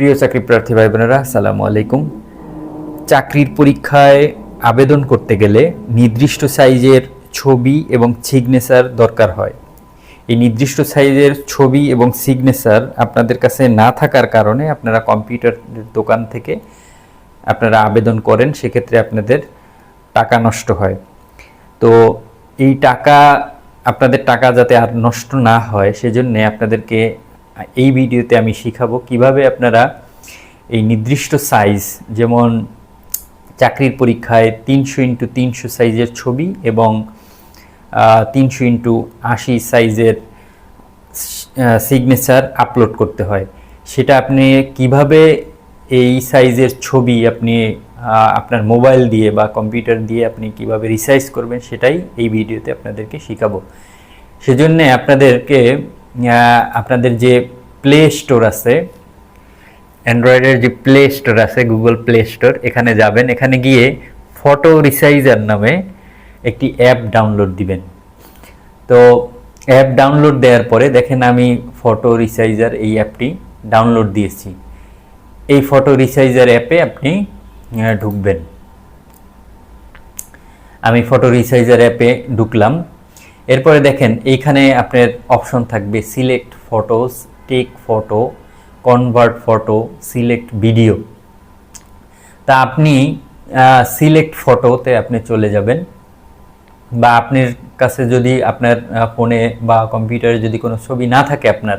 প্রিয় চাকরি প্রার্থী ভাই বোনেরা আসসালামু আলাইকুম। চাকরির পরীক্ষায় আবেদন করতে গেলে নির্দিষ্ট সাইজের ছবি এবং সিগনেচার দরকার হয়। এই নির্দিষ্ট সাইজের ছবি এবং সিগনেচার আপনাদের কাছে না থাকার কারণে আপনারা কম্পিউটার দোকান থেকে আপনারা আবেদন করেন, সেক্ষেত্রে আপনাদের টাকা নষ্ট হয়। তো এই টাকা, আপনাদের টাকা যাতে আর নষ্ট না হয়, সেজন্যে আপনাদেরকে এই ভিডিওতে আমি শিখাবো কীভাবে আপনারা এই নির্দিষ্ট সাইজ যেমন চাকরির পরীক্ষায় তিনশো ইন্টু তিনশো সাইজের ছবি এবং তিনশো ইন্টু আশি সাইজের সিগনেচার আপলোড করতে হয়। সেটা আপনি কীভাবে এই সাইজের ছবি আপনি আপনার মোবাইল দিয়ে বা কম্পিউটার দিয়ে আপনি কীভাবে রিসাইজ করবেন সেটাই এই ভিডিওতে আপনাদেরকে শেখাবো। সেজন্য আপনাদেরকে আপনাদের যে প্লে স্টোর আছে। অ্যান্ড্রয়েডের যে প্লে স্টোর আছে গুগল প্লে স্টোর এখানে যাবেন। এখানে গিয়ে ফটো রিসাইজার নামে একটি অ্যাপ ডাউনলোড দিবেন। তো অ্যাপ ডাউনলোড দেওয়ার পরে দেখেন আমি ফটো রিসাইজার এই অ্যাপটি ডাউনলোড দিয়েছি। এই ফটো রিসাইজার অ্যাপে আপনি ঢুকবেন। আমি ফটো রিসাইজার অ্যাপে ঢুকলাম। এরপরে দেখেন, এইখানে আপনার অপশন থাকবে select photos take photo convert photo select video তা আপনি সিলেক্ট ফটোতে আপনি চলে যাবেন বা আপনার কাছে যদি আপনার ফোনে বা কম্পিউটারে যদি কোনো ছবি না থাকে আপনার,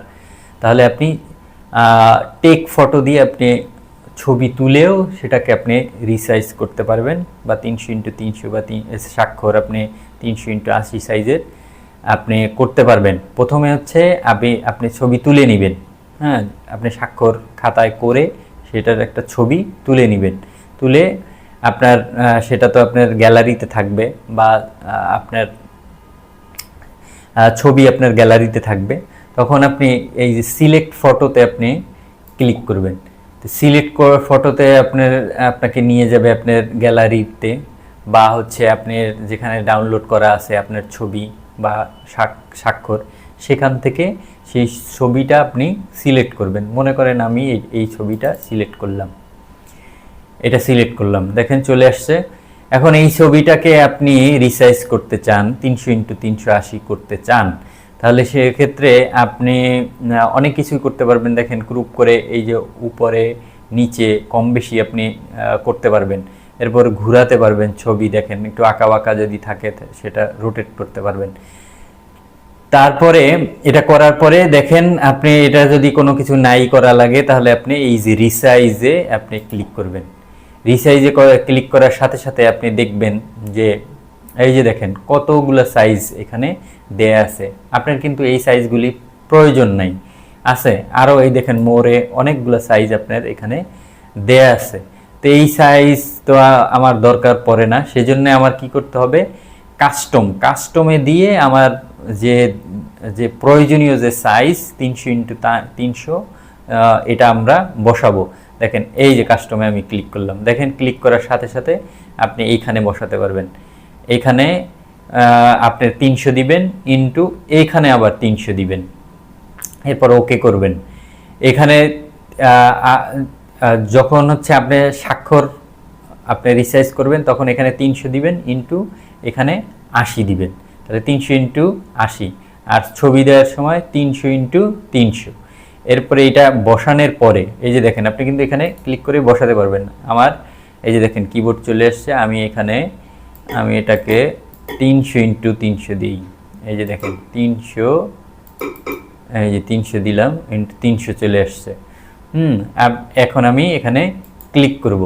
তাহলে আপনি টেক ফটো দিয়ে আপনি ছবি তুলেও সেটাকে আপনি রিসাইজ করতে পারবেন বা তিনশো ইন্টু তিনশো বা তিন স্বাক্ষর আপনি তিনশো ইন্টু আশি সাইজের আপনি করতে পারবেন। প্রথমে হচ্ছে আপনি আপনি ছবি তুলে নেবেন। হ্যাঁ আপনি স্বাক্ষর খাতায় করে সেটার একটা ছবি তুলে নেবেন। তুলে আপনার সেটা তো আপনার গ্যালারিতে থাকবে বা আপনার ছবি আপনার গ্যালারিতে থাকবে। তখন আপনি এই যে সিলেক্ট ফটোতে আপনি ক্লিক করবেন। তো সিলেক্ট ফটোতে আপনার, আপনাকে নিয়ে যাবে আপনার গ্যালারিতে বা হচ্ছে আপনার যেখানে ডাউনলোড করা আছে আপনার ছবি। বা স্বাক- স্বাক্ষর, সেখান থেকে সেই ছবিটা আপনি সিলেক্ট করবেন। মনে করেন আমি এই- ছবিটা সিলেক্ট করলাম। এটা সিলেক্ট করলাম। দেখেন চলে আসছে। এখন এই ছবিটাকে আপনি রিসাইজ করতে চান, তিনশো ইন্টু তিনশো আশি করতে চান, তাহলে সেক্ষেত্রে আপনি অনেক কিছুই করতে পারবেন। দেখেন গ্রুপ করে এই যে উপরে, নিচে, কম বেশি আপনি করতে পারবেন। এরপর ঘুরাতে পারবেন, ছবি দেখেন, একটু আঁকা বাঁকা যদি থাকে সেটা রোটেট করতে পারবেন। তারপরে এটা করার পরে দেখেন, আপনি এটা যদি কোনো কিছু নাই করা লাগে, তাহলে আপনি এই যে রিসাইজে আপনি ক্লিক করবেন। রিসাইজে ক্লিক করার সাথে সাথে আপনি দেখবেন যে, এই যে দেখেন, কতগুলো সাইজ এখানে দেয়া আছে। আপনার কিন্তু এই সাইজগুলি প্রয়োজন নাই। আছে আরও এই দেখেন, মোড়ে অনেকগুলো সাইজ আপনার এখানে দেয়া আছে। তো এই সাইজ তো আমার দরকার পড়ে না। সেজন্য আমার কি করতে হবে? কাস্টম কাস্টমে দিয়ে আমার যে যে প্রয়োজনীয় যে সাইজ তিনশো ইন্টু তিনশো এটা আমরা বসাবো। দেখেন, এই যে কাস্টমে আমি ক্লিক করলাম। দেখেন ক্লিক করার সাথে সাথে আপনি এইখানে বসাতে পারবেন। এখানে আপনি তিনশো দিবেন ইন্টু এইখানে আবার তিনশো দিবেন। এরপর ওকে করবেন। এখানে যখন হচ্ছে আপনি স্বাক্ষর আপনি রিসাইজ করবেন, তখন এখানে তিনশো দিবেন ইন্টু এখানে আশি দিবেন। তাহলে তিনশো ইন্টু আশি। আর ছবি দেওয়ার সময় তিনশো ইন্টু তিনশো। এরপরে এটা বসানোর পরে, এই যে দেখেন, আপনি কিন্তু এখানে ক্লিক করে বসাতে পারবেন আমার, এই যে দেখেন কিবোর্ড চলে আসছে আমি এখানে, আমি এটাকে তিনশো ইন্টু তিনশো দিই। এই যে দেখেন, তিনশো, এই যে তিনশো দিলাম ইন্টু তিনশো চলে আসছে হুম এখন আমি এখানে ক্লিক করব।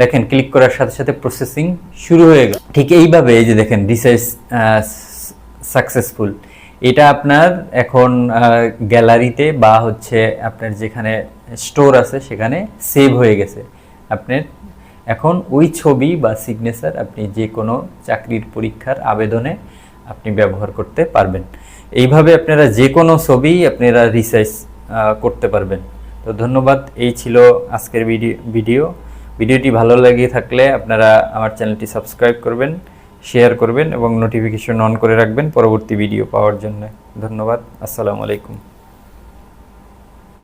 দেখেন, ক্লিক করার সাথে সাথে প্রসেসিং শুরু হয়ে গেল। ঠিক এইভাবে এই যে দেখেন রিসার্চ সাকসেসফুল এটা আপনার এখন গ্যালারিতে বা হচ্ছে আপনার যেখানে স্টোর আছে, সেখানে সেভ হয়ে গেছে। আপনার এখন ওই ছবি বা সিগনেচার আপনি যে কোনো চাকরির পরীক্ষার আবেদনে আপনি ব্যবহার করতে পারবেন। এইভাবে আপনারা যে কোনো ছবি আপনারা রিসার্চ করতে পারবেন। তো ধন্যবাদ, এই ছিল আজকের ভিডিও ভিডিও। ভিডিওটি ভালো লাগিয়ে থাকলে আপনারা আমার চ্যানেলটি সাবস্ক্রাইব করবেন, শেয়ার করবেন এবং নোটিফিকেশন অন করে রাখবেন পরবর্তী ভিডিও পাওয়ার জন্য। ধন্যবাদ, আসসালামু আলাইকুম।